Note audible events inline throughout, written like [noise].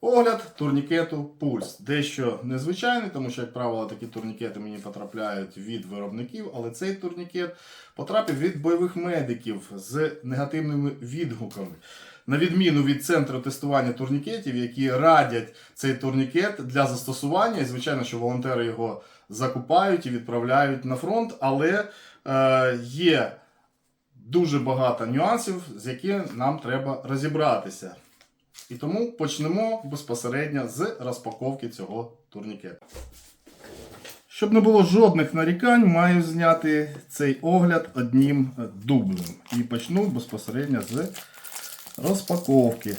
Огляд турнікету Пульс. Дещо незвичайний, тому що, як правило, такі турнікети мені потрапляють від виробників, але цей турнікет потрапив від бойових медиків з негативними відгуками. На відміну від центру тестування турнікетів, які радять цей турнікет для застосування, і звичайно, що волонтери його закупають і відправляють на фронт, але е, є дуже багато нюансів, з якими нам треба розібратися. І тому почнемо безпосередньо з розпаковки цього турнікету. Щоб не було жодних нарікань, маю зняти цей огляд одним дублем. І почну безпосередньо з розпаковки.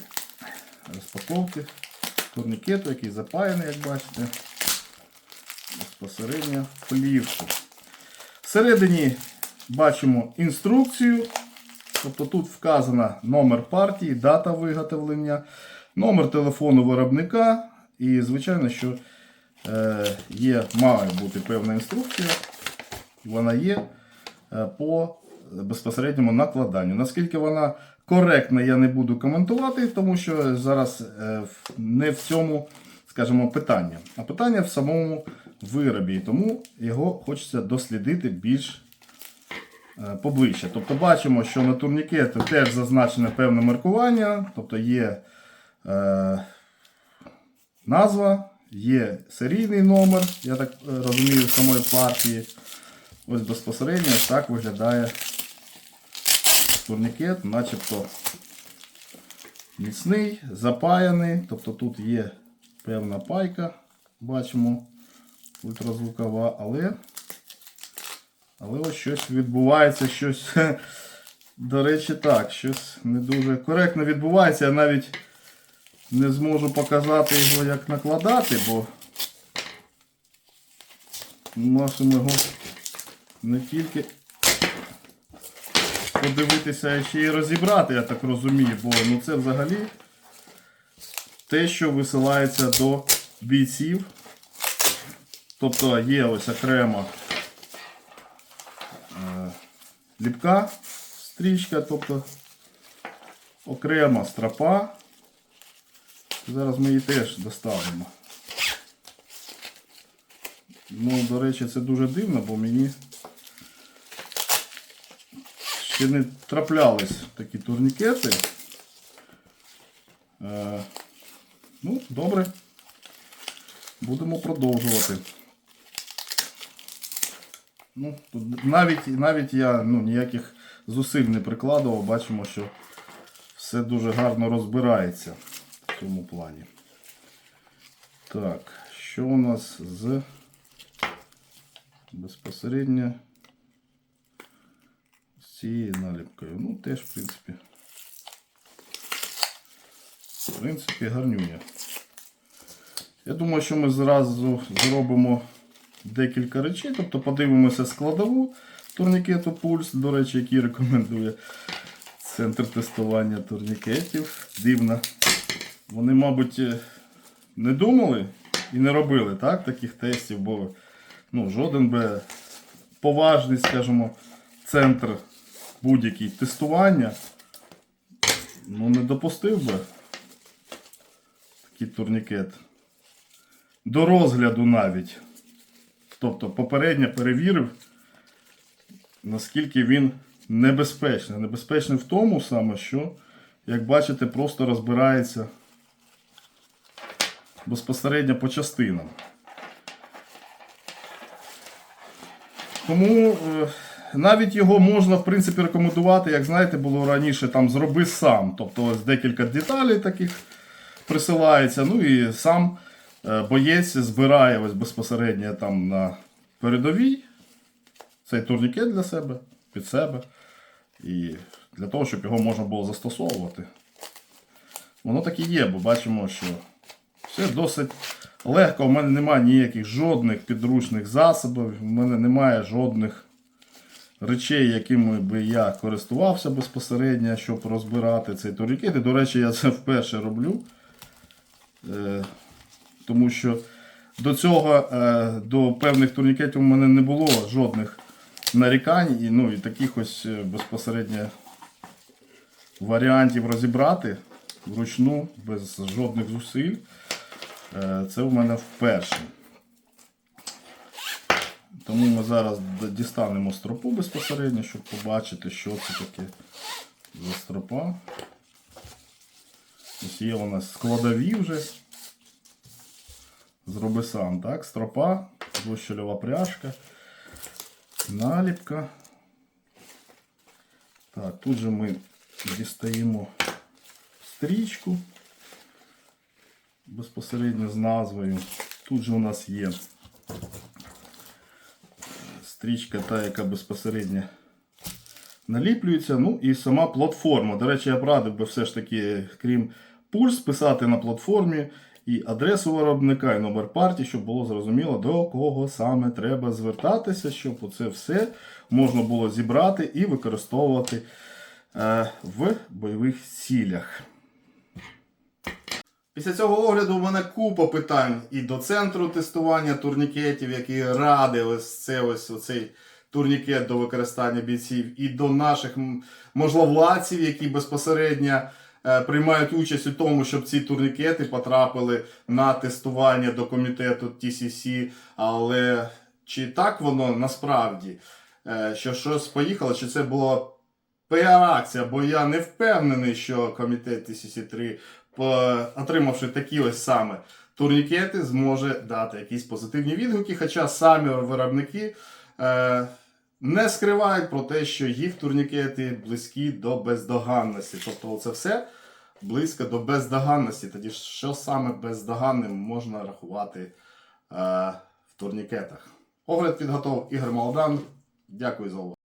Розпаковки турнікету, який запаяний, як бачите, безпосередньо плівку. Всередині бачимо інструкцію. Тобто тут вказано номер партії, дата виготовлення, номер телефону виробника. І, звичайно, що е, є, має бути певна інструкція. Вона є е, по безпосередньому накладанню. Наскільки вона коректна, я не буду коментувати, тому що зараз е, не в цьому, скажімо, питання, а питання в самому виробі. Тому його хочеться дослідити більш поближче. Тобто бачимо, що на турнікету теж зазначене певне маркування, тобто є е, назва, є серійний номер, я так е, розумію, самої партії. Ось безпосередньо так виглядає турнікет, начебто міцний, запаяний. Тобто тут є певна пайка, бачимо, ультразвукова, але але ось щось відбувається, щось, [laughs] до речі, так, щось не дуже коректно відбувається. Я навіть не зможу показати його, як накладати, бо можемо його не тільки подивитися, а ще й розібрати, я так розумію, бо ну, це взагалі те, що висилається до бійців. Тобто є ось окремо ліпка, стрічка, тобто окрема стропа. Зараз ми її теж доставимо. Ну, до речі, це дуже дивно, бо мені ще не траплялись такі турнікети. Е, ну, добре. Будемо продовжувати. Ну, тут навіть, навіть я ну, ніяких зусиль не прикладував, бачимо, що все дуже гарно розбирається в цьому плані. Так, що у нас з безпосередньо з цією наліпкою? Ну, теж, в принципі, в принципі, гарнюня. Я думаю, що ми зразу зробимо декілька речей, тобто подивимося складову турнікету Пульс, до речі, який рекомендує центр тестування турнікетів. Дивно. Вони, мабуть, е, не думали і не робили так, таких тестів, бо ну, жоден би поважний, скажімо, центр будь-який тестування ну, не допустив би такий турнікет. До розгляду навіть. Тобто попередньо перевірив, наскільки він небезпечний. Небезпечний в тому саме, що, як бачите, просто розбирається безпосередньо по частинам. Тому е, навіть його можна в принципі рекомендувати, як знаєте, було раніше там зроби сам. Тобто ось декілька деталей таких присилається. Ну і сам боєць збирає ось безпосередньо там на передовій цей турнікет для себе, під себе. І для того, щоб його можна було застосовувати. Воно так і є, бо бачимо, що все досить легко. У мене немає ніяких жодних підручних засобів, у мене немає жодних речей, якими би я користувався безпосередньо, щоб розбирати цей турнікет. І, до речі, я це вперше роблю. Тому що до цього, е, до певних турнікетів у мене не було жодних нарікань і, ну, і таких ось е, безпосередньо варіантів розібрати вручну, без жодних зусиль. Е, Це у мене вперше. Тому ми зараз дістанемо стропу безпосередньо, щоб побачити, що це таке за стропа. Ось є у нас складові вже. Зроби сам, так? Стропа, двощільова пряжка, наліпка. Так, тут же ми дістаємо стрічку безпосередньо з назвою. Тут же у нас є стрічка, та, яка безпосередньо наліплюється. Ну і сама платформа. До речі, я б радив би все ж таки, крім пульс, писати на платформі і адресу виробника, і номер партії, щоб було зрозуміло, до кого саме треба звертатися, щоб оце все можна було зібрати і використовувати е, в бойових цілях. Після цього огляду в мене купа питань і до центру тестування турнікетів, які радив ось це ось оцей турнікет до використання бійців, і до наших м, можновладців, які безпосередньо приймають участь у тому, щоб ці турнікети потрапили на тестування до комітету TCC. Але чи так воно насправді, е, що щось поїхало, чи це була піар-акція, бо я не впевнений, що комітет TCC3 по- отримавши такі ось саме турнікети, зможе дати якісь позитивні відгуки. Хоча самі виробники е, не скривають про те, що їх турнікети близькі до бездоганності. Тобто, це все близько до бездоганності. Тоді що саме бездоганним можна рахувати е, в турнікетах? Огляд підготовив Ігор Молодан. Дякую за увагу.